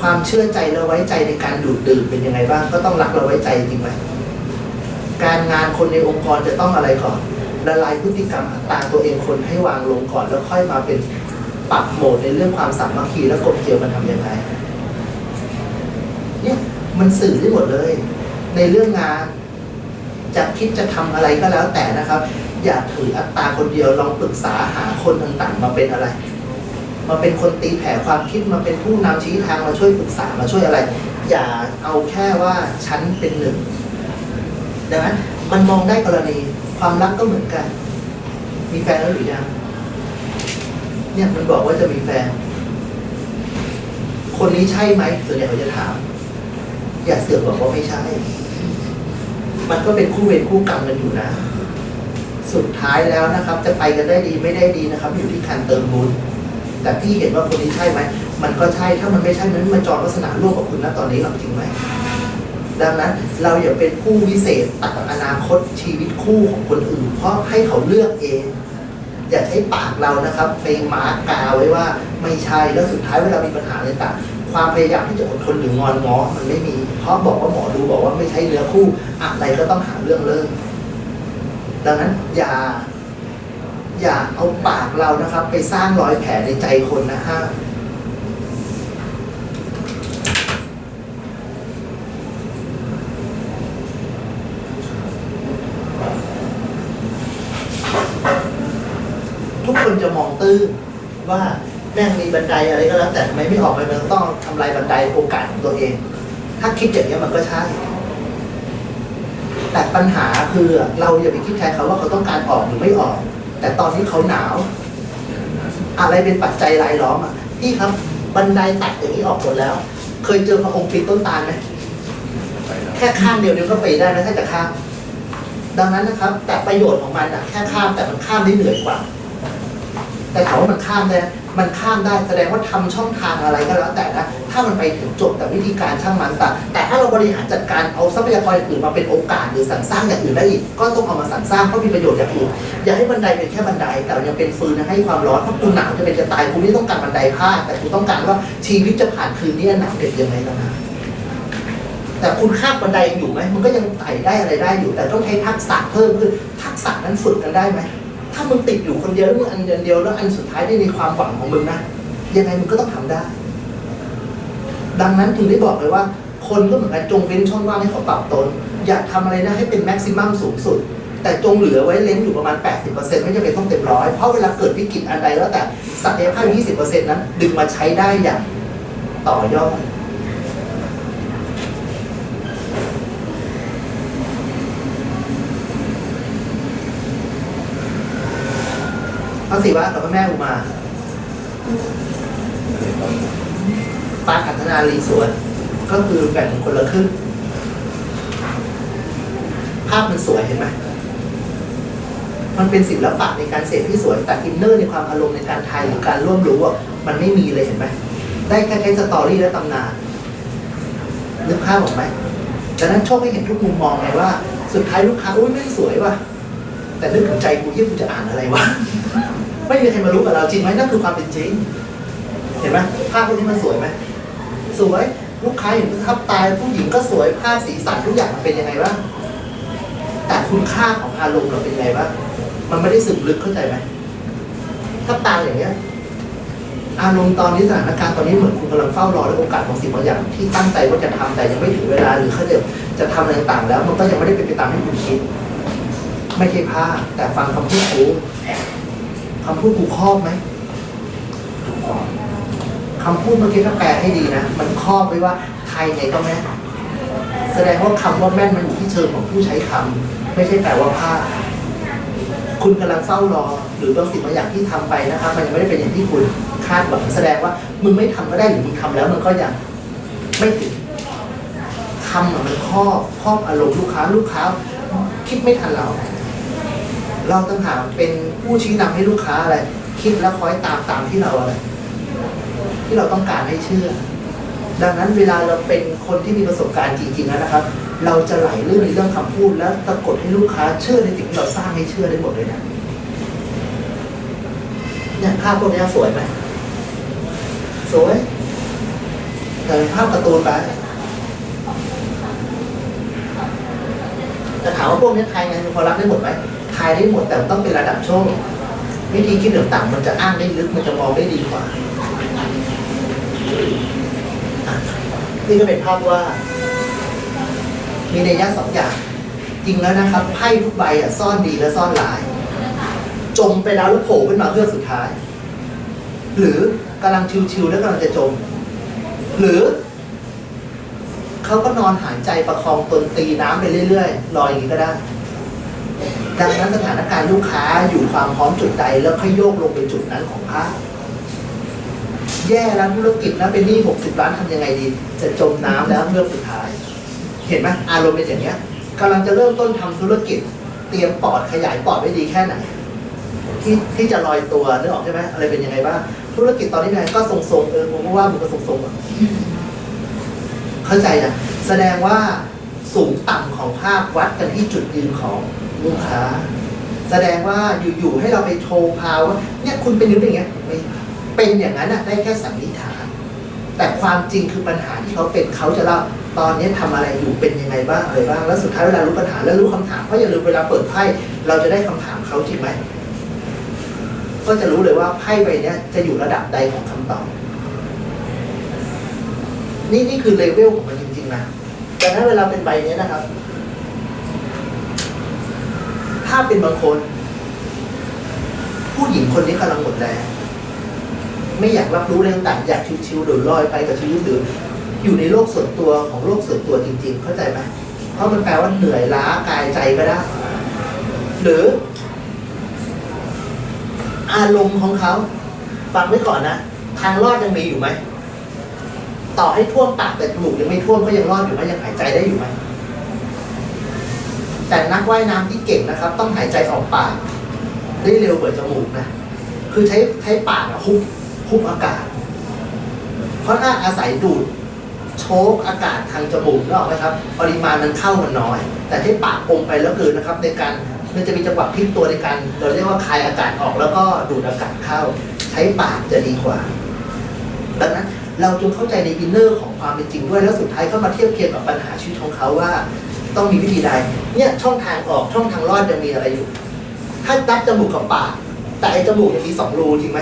ความเชื่อใจและไว้ใจในการดูดดื่มเป็นยังไงบ้าง ก็ต้องรักและไว้ใจจริงไหมการงานคนในองค์กรจะต้องอะไรก่อนละลายพฤติกรรมอัตราตัวเองคนให้วางลงก่อน แล้วค่อยมาเป็นปรับโหมดในเรื่องความสามัคคีและกลมเกลียวมันทำยังไงเนี่ยมันสื่อได้หมดเลย ในเรื่องงานจะคิดจะทำอะไรก็แล้วแต่นะครับ อย่าถืออัตตาคนเดียวลองปรึกษาหาคนต่างๆ มาเป็นอะไร มาเป็นคนตีแผ่ความคิดมาเป็นผู้นำชี้ทางมาช่วยปรึกษามาช่วยอะไร อย่าเอาแค่ว่าฉันเป็นหนึ่งดังนั้นมันมองได้กรณีความรักก็เหมือนกัน มีแฟนแล้วหรือยังเนี่ยมันบอกว่าจะมีแฟน คนนี้ใช่ไหมส่วนใหญ่เขาจะถาม อย่าเสือกบอกว่าไม่ใช่ มันก็เป็นคู่เวรคู่กรรมกันอยู่นะสุดท้ายแล้วนะครับ จะไปกันได้ดีไม่ได้ดีนะครับ อยู่ที่การเติมบุญ แต่พี่เห็นว่าคนนี้ใช่ไหมมันก็ใช่ถ้ามันไม่ใช่มันไม่มาจองลักษณะร่วมกับคุณนะตอนนี้หรอกจริงไหมดังนั้นเราอย่าเป็นผู้วิเศษตัดอนาคตชีวิตคู่ของคนอื่น เพราะให้เขาเลือกเอง อย่าใช้ปากเรานะครับไปมาร์กกาไว้ว่าไม่ใช่แล้วสุดท้ายเวลามีปัญหาอะไรต่างความพยายามที่จะอดทนหรืองอนง้อมันไม่มี เพราะบอกว่าหมอดูบอกว่าไม่ใช่เนื้อคู่อะไรก็ต้องหาเรื่องเลิกดังนั้นอย่า อย่าเอาปากเรานะครับ ไปสร้างรอยแผลในใจคนนะฮะทุกคนจะมองตื้นว่าแม่งมีบันไดอะไรก็แล้วแต่ทำไมไม่ออกไปมันต้องทำลายบันไดโอกาสของตัวเอง ถ้าคิดอย่างนี้มันก็ใช่แต่ปัญหาคือเราอย่าไปคิดแทนเขาว่าเขาต้องการออกหรือไม่ออก แต่ตอนที่เขาหนาว อะไรเป็นปัจจัยรายล้อมอะพี่ครับบันไดตัดอย่างนี้ออกหมดแล้ว เคยเจอพระองค์ปีนต้นตาลไหมแค่ข้างเดียวเดียวก็ไปได้นะถ้าจะข้ามดังนั้นนะครับ แต่ประโยชน์ของมันอะแค่ข้ามแต่มันข้ามได้เหนื่อยกว่า แต่ถามว่ามันข้ามได้มันข้ามได้แสดงว่าทำช่องทางอะไรก็แล้วแต่นะ ถ้ามันไปถึงจบแต่วิธีการช่างมันแต่แต่ถ้าเราบริหารจัดการเอาทรัพยากรอื่นมาเป็นโอกาสหรือสรรสร้างอย่างอื่นได้อีกก็ต้องเอามาสรรสร้างเพราะมีประโยชน์อย่างอื่นอย่าให้บันไดเป็นแค่บันได แต่ยังเป็นฟืนให้ความร้อนเพราะกูหนาวจะเป็นจะตายกูไม่ต้องการบันไดพาดแต่กูต้องการว่าชีวิตจะผ่านคืนนี้หนาวเด็ดยังไงแล้วนะแต่คุณคาบบันไดอยู่ไหมมันก็ยังไต่ได้อะไรได้อยู่ แต่ต้องใช้ทักษะเพิ่มขึ้นทักษะนั้นฝึกกันได้ไหมถ้ามึงติดอยู่คนเดียวแล้วมึงอันเดียวแล้วอันสุดท้ายได้ในความหวังของมึงนะยังไงมึงก็ต้องทำได้ ดังนั้นถึงได้บอกเลยว่า คนก็เหมือนกันจงเว้นช่องว่างให้เขาปรับตน อยากทำอะไรนะให้เป็นแม็กซิมัมสูงสุด แต่จงเหลือไว้เลนอยู่ประมาณ 80%ไม่จำเป็นต้องเต็มร้อยเพราะเวลาเกิดวิกฤตอันใดแล้วแต่ศักยภาพ 20%นั้น ดึงมาใช้ได้อย่างต่อยอดพระศิวะกับพระแม่อุมา ปาขันธนาลีสวน ก็คือแบ่งคนละครึ่งภาพมันสวยเห็นไหมมันเป็นศิลปะในการเสพที่สวย แต่อินเนอร์ในความอารมณ์ในการทายหรือการร่วมรู้อะมันไม่มีเลยเห็นไหมได้แค่ใช้สตอรี่และตำนานนึกภาพออกไหมดังนั้นโชคให้เห็นทุกมุมมองไงว่า สุดท้ายลูกค้าอุ้ยไม่สวยว่ะแต่นึกถึงใจกูเยี่ยกูจะอ่านอะไรวะไม่มีใครมารู้กับเราจริงไหมนั่นคือความเป็นจริง เห็นไหมภาพพวกนี้มันสวยไหม สวย ลูกค้าอยู่ทับตายผู้หญิงก็สวยภาพสีสันทุกอย่างมันเป็นยังไงบ้างแต่คุณค่าของอารมณ์เราเป็นยังไงบ้างมันไม่ได้สึกลึกเข้าใจไหมทับตายอย่างเงี้ยอารมณ์ตอนนี้สถานการณ์ตอนนี้เหมือนคุณกำลังเฝ้ารอและโอกาสของสิ่งบางอย่างที่ตั้งใจว่าจะทำแต่ยังไม่ถึงเวลาหรือเขาจะจะทำอะไรต่างๆแล้ว มันก็ยังไม่ได้เป็นไปตามที่คุณคิด ไม่ใช่ภาพแต่ฟังคำพูดกูคำพูดกูครอบไหมถูกค คำพูดเมื่อกี้ถ้าแปลให้ดีนะ มันครอบไว้ว่าใครไงก็แม่นแสดงว่าคำว่าแม่นมันอยู่ที่เชิงของผู้ใช้คำไม่ใช่แปลว่าภาคุณกำลังเฝ้ารอ หรือบางสิ่งบางอย่างที่ทำไปนะครับ มันยังไม่ได้เป็นอย่างที่คุณคาดหวังแสดงว่ามึงไม่ทำก็ได้หรือมึงทำแล้วมันก็ยังไม่ถึงคำมันครอบครอบอารมณ์ลูกค้าลูกค้า คิดไม่ทันเรา เราต้องหาเป็นผู้ชี้นำให้ลูกค้าอะไร คิดแล้วคอยตามตามที่เราอะไร ที่เราต้องการให้เชื่อ ดังนั้นเวลาเราเป็นคนที่มีประสบการณ์จริงๆแล้วนะครับ เราจะไหลลื่นในเรื่องคำพูด แล้วสะกดให้ลูกค้าเชื่อในสิ่งที่เราสร้างให้เชื่อได้หมดเลยนะเนี่ยภาพพวกนี้สวยไหมสวย แต่เป็นภาพการ์ตูนไปแต่ถามว่าพวกนี้ทายงพอรับได้หมดไหมทายได้หมดแต่ต้องเป็นระดับโชควิธีคิดเหนือต่ำมันจะอ้างได้ลึกมันจะมองได้ดีกว่า นี่ก็เป็นภาพว่า มีในยะสองอย่าง จริงแล้วนะครับไพ่ทุกใบอะซ่อนดีและซ่อนร้าย จมไปแล้วแล้วโผล่ขึ้นมาเพื่อสุดท้าย หรือกำลังชิวๆแล้วกำลังจะจม หรือเขาก็นอนหายใจประคองตนตีน้ำไปเรื่อยๆลอยอย่างนี้ก็ได้ ดังนั้นสถานการณ์ลูกค้าอยู่ความพร้อมจุดใดแล้วค่อยโยกลงไปจุดนั้นของภาพ แย่แล้วธุรกิจนะเป็นหนี้หกสิบล้านทำยังไงดี จะจมน้ำแล้วเรื่องสุดท้าย เห็นไหมอารมณ์เป็นอย่างเนี้ยกำลังจะเริ่มต้นทำธุรกิจ เตรียมปอดขยายปอดไว้ดีแค่ไหน ที่ที่จะลอยตัวนึกออกใช่ไหมอะไรเป็นยังไงบ้างธุรกิจตอนนี้เป็นไงก็ทรงๆเออผมก็ว่ามันก็ทรงๆอะเข้าใจอะแสดงว่าสูงต่ำของภาพวัดกันที่จุดยืนของลูกค้า แสดงว่าอยู่ๆให้เราไปโชว์พาวว่าเนี่ยคุณเป็นอยังไงไม่ เป็นอย่างนั้นอะได้แค่สันนิษฐาน แต่ความจริงคือปัญหาที่เขาเป็นเขาจะเล่าตอนนี้ทำอะไรอยู่เป็นยังไงบ้างอะไรบ้าง แล้วสุดท้ายเวลารู้ปัญหาแล้วรู้คำถามเพราะอย่าลืมเวลาเปิดไพ่เราจะได้คำถามเขาจริงไหมก็จะรู้เลยว่าไพ่ใบนี้จะอยู่ระดับใดของคำตอบนี่นี่คือเลเวลของมันจริงๆนะแต่ถ้าเวลาเป็นใบนี้นะครับ ถ้าเป็นบางคน ผู้หญิงคนนี้กำลังหมดแรง ไม่อยากรับรู้เรื่องต่างๆอยากชิวๆหรือลอยไปกับชีวิตหรืออยู่ในโลกส่วนตัวของโลกส่วนตัวจริง ๆ เข้าใจไหมเพราะมันแปลว่าเหนื่อยล้ากายใจก็ได้หรือ อารมณ์ของเขาฟังไว้ก่อนนะทางรอดยังมีอยู่ไหมต่อให้ท่วมปากแต่จมูกยังไม่ท่วมก็ยังรอดอยู่ไหมยังหายใจได้อยู่ไหมแต่นักว่ายน้ำที่เก่งนะครับ ต้องหายใจออกปาก ได้เร็วกว่าจมูกนะ คือใช้ใช้ปากอะฮุบ ฮุบอากาศเพราะถ้าอาศัยดูดโชกอากาศทางจมูกนึกออกไหมครับ ปริมาณมันเข้ามันน้อย แต่ที่ปากอมไปแล้วคือนะครับ ในการมันจะมีจังหวะพลิกตัวในการ เราเรียกว่าคายอากาศออกแล้วก็ดูดอากาศเข้า ใช้ปากจะดีกว่าดังนั้นเราจงเข้าใจในอินเนอร์ของความเป็นจริงด้วย แล้วสุดท้ายก็มาเทียบเคียงกับปัญหาชีวิตของเขาว่า ต้องมีวิธีใดเนี่ยช่องทางออกช่องทางรอดจะมีอะไรอยู่ ถ้านับจมูกกับปาก แต่ไอ้จมูกยังมีสองรูจริงไหม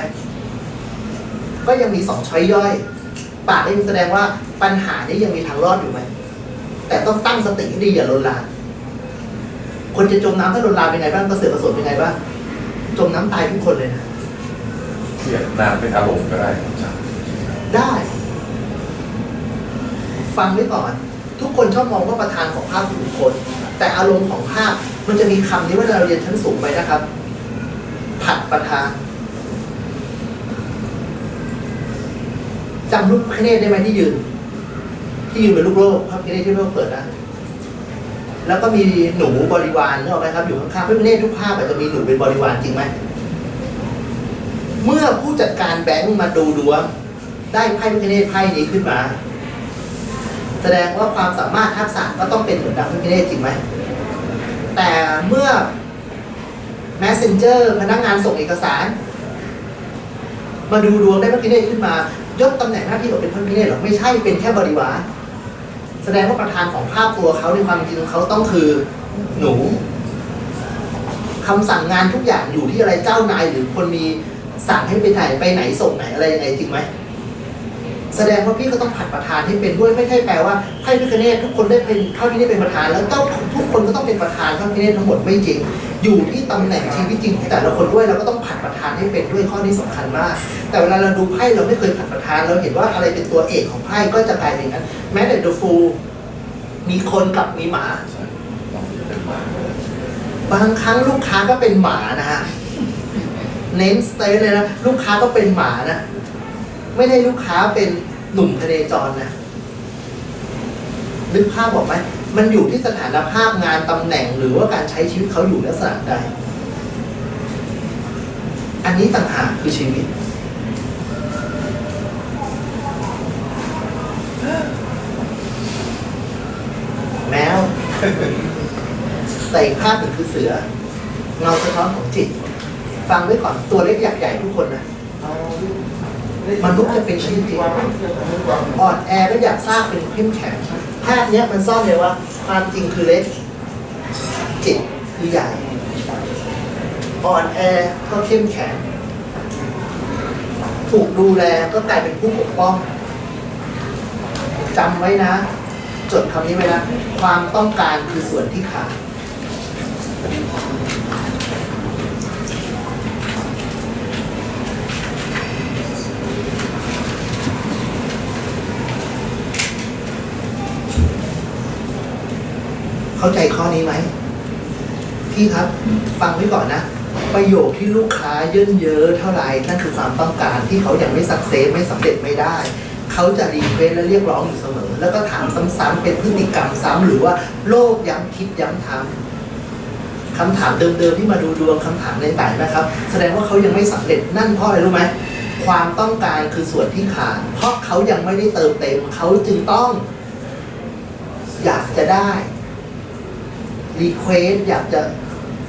ก็ยังมีสองช้อยย่อยปากนี่แสดงว่าปัญหานี้ยังมีทางรอดอยู่ไหม แต่ต้องตั้งสติให้ดีอย่าลนลานคนจะจมน้ำถ้าลนลานเป็นไงบ้างกระเสือกกระสนเป็นไงบ้างจมน้ำตายทุกคนเลยนะเขียนน้ำเป็นอารมณ์ก็ได้ครับอาจารย์ได้ ฟังไว้ก่อน ทุกคนชอบมองว่าประธานของภาพคือบุคคล แต่อารมณ์ของภาพมันจะมีคำนี้ว่าเราเรียนชั้นสูงไปนะครับ ผัดประธาน จำรูปพระเนตรได้ไหมที่ยืน ที่ยืนเป็นลูกโลกพระพิเนตที่เราเปิดนะแล้วก็มีหนูบริวารนึกออกไหมครับอยู่ข้างๆพระพิเนตทุกภาพอาจจะมีหนูเป็นบริวารจริงไหมเมื่อผู้จัดการแบงค์มาดูดวงได้ไพ่พระพิเนตไพ่นี้ขึ้นมา แสดงว่าความสามารถทักษะก็ต้องเป็นเหมือนดังพระพิเนตจริงไหมแต่เมื่อ messenger พนักงานส่งเอกสาร มาดูดวงได้พระพิเนตขึ้นมา ยกตำแหน่งหน้าที่ของเป็นพระพิเนตหรอไม่ใช่เป็นแค่บริวารแสดงว่าประธานของภาพตัวเขาในความจริงของเขาต้องคือหนูคำสั่งงานทุกอย่างอยู่ที่อะไรเจ้านายหรือคนมีสั่งให้ไปไหนไปไหนส่งไหนอะไรยังไงจริงไหม แสดงว่าพี่ก็ต้องผัดประธานให้เป็นด้วยไม่ใช่แปลว่าไพ่พิคเนตทุกคนได้เป็นเท่าที่ได้เป็นประธาน แล้วเจ้าทุกคนก็ต้องเป็นประธานเท่าที่ได้ทั้งหมดไม่จริง อยู่ที่ตำแหน่งชีวิตจริงของแต่ละคนด้วยเราก็ต้องผัดประธานให้เป็นด้วยข้อนี้สำคัญมาก แต่เวลาเราดูไพ่เราไม่เคยผัดประธานเราเห็นว่าอะไรเป็นตัวเอกของไพ่ก็จะกลายเป็นอย่างนั้นแม้แต่ดูฟูมีคนกับมีหมา บางครั้งลูกค้าก็เป็นหมานะฮะเน้นสเตทเลยนะลูกค้าก็เป็นหมานะ ไม่ได้ลูกค้าเป็นหนุ่มทะเลจรนะนึกภาพบอกไหมมันอยู่ที่สถานภาพงานตำแหน่งหรือว่าการใช้ชีวิตเขาอยู่ในลักษณะใด อันนี้ต่างหากคือชีวิต แมวแต่อีกภาพหนึ่งคือเสือเงาสะท้อนของจิต ฟังไว้ก่อนตัวเล็กอยากใหญ่ทุกคนนะ มนุษย์จะเป็นชีวิตจริงอ่อนแอก็อยากสร้างเป็นเข้มแข็งภาพเนี้ยมันซ่อนเลยว่า ความจริงคือเล็ก จิตคือใหญ่ อ่อนแอก็เข้มแข็ง ถูกดูแลก็กลายเป็นผู้ปกป้องจำไว้นะ จดคำนี้ไว้นะ ความต้องการคือส่วนที่ขาด เข้าใจข้อนี้ไหมพี่ครับ ฟังไว้ก่อนนะ ประโยคที่ลูกค้าเยินเยอะเท่าไหร่นั่นคือความต้องการที่เขายังไม่สักเซสไม่สำเร็จไม่ได้ เขาจะรีเควสและเรียกร้องอยู่เสมอ แล้วก็ถามซ้ำๆเป็นพฤติกรรมซ้ำหรือว่าโลกย้ำคิดย้ำทำคำถามเดิมๆที่มาดูดวงคำถามในต่างนะครับ แสดงว่าเขายังไม่สำเร็จนั่นเพราะอะไรรู้ไหมความต้องการคือส่วนที่ขาดเพราะเขายังไม่ได้เติมเต็มเขาจึงต้อง อยากจะได้ รีเควสอยากจะ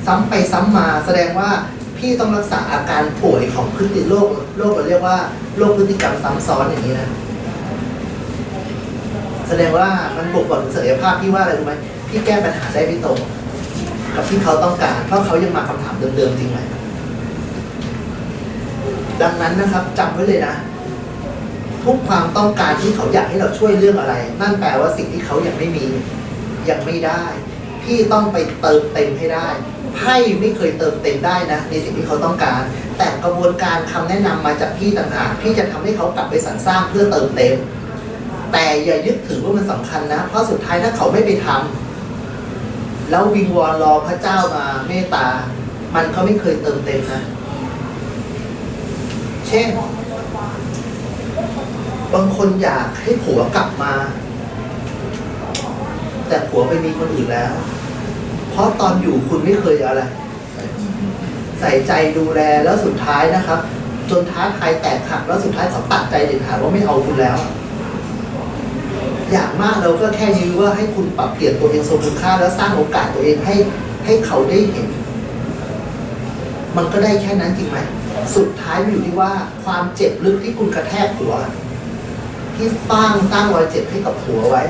ซ้ำไปซ้ำมาแสดงว่าพี่ต้องรักษาอาการป่วยของพฤติโรคโรคเราเรียกว่าโรคพฤติกรรมซ้ำซ้อนอย่างนี้นะแสดงว่ามันบ่งบอกถึงศักยภาพพี่ว่าอะไรรู้ไหมพี่แก้ปัญหาได้ไม่ตรงกับที่เขาต้องการ เพราะเขายังมาคำถามเดิมๆจริงไหมดังนั้นนะครับจำไว้เลยนะทุกความต้องการที่เขาอยากให้เราช่วยเรื่องอะไร นั่นแปลว่าสิ่งที่เขายังไม่มียังไม่ได้ พี่ต้องไปเติมเต็มให้ได้ไพ่ไม่เคยเติมเต็มได้นะในสิ่งที่เขาต้องการ แต่กระบวนการคำแนะนำมาจากพี่ต่างหากพี่จะทำให้เขากลับไปสรรสร้างเพื่อเติมเต็ม แต่อย่ายึดถือว่ามันสำคัญนะ เพราะสุดท้ายถ้าเขาไม่ไปทำแล้ววิงวอนรอพระเจ้ามาเมตตา มันก็ไม่เคยเติมเต็มนะ เช่น บางคนอยากให้ผัวกลับมา แต่ผัวไปมีคนอื่นแล้ว เพราะตอนอยู่คุณไม่เคยอะไร ใส่ใจดูแลแล้วสุดท้ายนะครับ จนท้าทายแตกหักแล้วสุดท้ายเขาตัดใจเด็ดขาดว่าไม่เอาคุณแล้ว อย่างมากเราก็แค่ยื้อว่าให้คุณปรับเปลี่ยนตัวเองทรงคุณค่า แล้วสร้างโอกาสตัวเองให้ให้เขาได้เห็น มันก็ได้แค่นั้นจริงไหมสุดท้ายมันอยู่ที่ว่าความเจ็บลึกที่คุณกระแทกหัว ที่สร้างสร้างรอยเจ็บให้กับหัวไว้